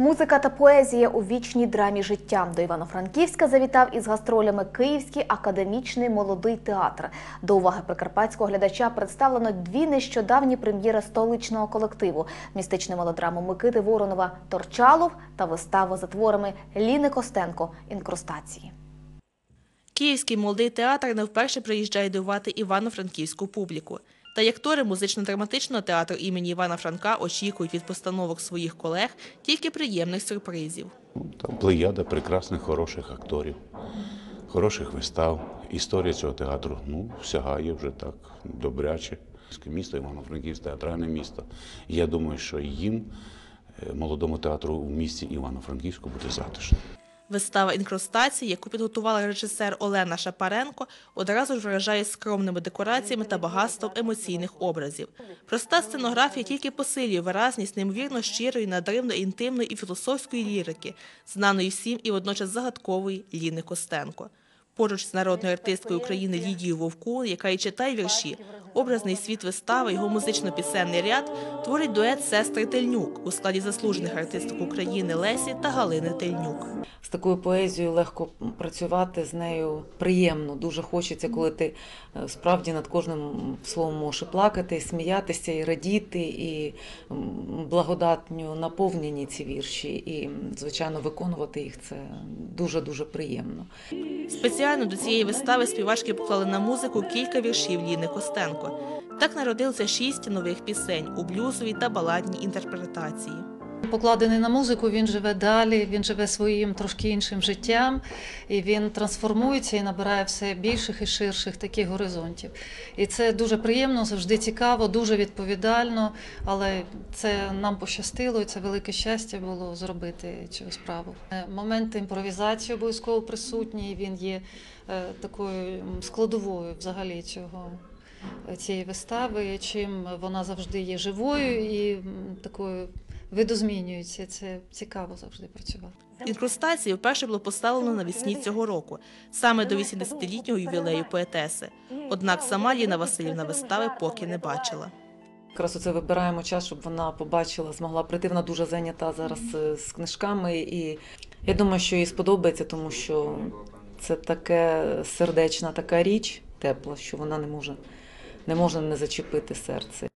Музика та поезія у вічній драмі життя. До Івано-Франківська завітав із гастролями Київський академічний молодий театр. До уваги прикарпатського глядача представлено дві нещодавні прем'єри столичного колективу: містичну мелодраму Микити Воронова Торчалов та виставу за творами Ліни Костенко Інкрустації. Київський молодий театр не вперше приїжджає дивувати івано-франківську публіку. Та й актори музично-драматичного театру імені Івана Франка очікують від постановок своїх колег тільки приємних сюрпризів. Там плеяда прекрасних, хороших акторів, хороших вистав. Історія цього театру ну, сягає вже так добряче. Місто Івано-Франківськ, театральне місто. Я думаю, що їм, е, молодому театру в місті Івано-Франківську, буде затишно. Вистава інкрустації, яку підготувала режисер Олена Шапаренко, одразу ж вражає скромними декораціями та багатством емоційних образів. Проста сценографія тільки посилює виразність неймовірно щирої, надривної, інтимної і філософської лірики, знаної всім і водночас загадкової Ліни Костенко. Поруч з народною артисткою України Лідією Вовку, яка і читає вірші, образний світ вистави, його музично-пісенний ряд творить дует сестри Тельнюк у складі заслужених артисток України Лесі та Галини Тельнюк. З такою поезією легко працювати з нею приємно. Дуже хочеться, коли ти е, справді над кожним словом можеш плакати, і сміятися, і радіти, і благодатньо наповнені ці вірші. І, звичайно, виконувати їх це дуже дуже приємно. Спеціально до цієї вистави співачки поклали на музику кілька віршів Ліни Костенко. Так народилося шість нових пісень у блюзовій та баладній інтерпретації. Покладений на музику, він живе далі, він живе своїм трошки іншим життям, і він трансформується і набирає все більших і ширших таких горизонтів. І це дуже приємно, завжди цікаво, дуже відповідально, але це нам пощастило, і це велике щастя було зробити цю справу. Е, Момент імпровізації обов'язково присутній, він є е, такою складовою взагалі цього. е, Цієї вистави, чим вона завжди є живою і такою видозмінюється. Це цікаво завжди працювати. Інкрустації вперше було поставлено навесні цього року, саме до 80-літнього ювілею поетеси. Однак сама Ліна Васильівна вистави поки не бачила. Якраз оце вибираємо час, щоб вона побачила, змогла прийти. Вона дуже зайнята зараз е, з книжками, і я думаю, що їй сподобається, тому що це таке сердечна така річ, тепла, що вона не може, не може не зачепити серце.